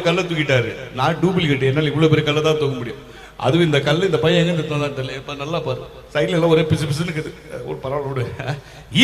கல்லை தூக்கிட்டாரு. நான் டூப்ளிகேட் என்னால இவ்வளவு பெரிய கல்லை தான் தூக்க முடியும். அதுவும் இந்த கல்லு இந்த பையன் எங்க இருந்து தெரியல. இப்போ நல்லா பாரு. சைடுல எல்லாம் ஒரே பிசு பிசுன்னு இருக்குது. ஒரு பரவாயில்ல விடு.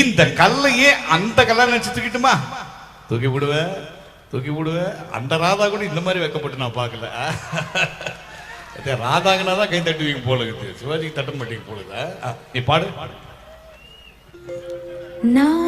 இந்த கல்லையே அந்த கல்லா நினைச்சு தூக்கிட்டுமா? தூக்கி விடுவேன் தூக்கி விடுவேன் அந்த ராதா கூட இந்த மாதிரி வைக்கப்பட்டு நான் பார்க்கல. அதே ராதாங்கனா தான் கை தட்டுவீங்க போல இருக்குது. சிவாஜிக்கு தட்ட மாட்டீங்க போல நீ பாடு. நான்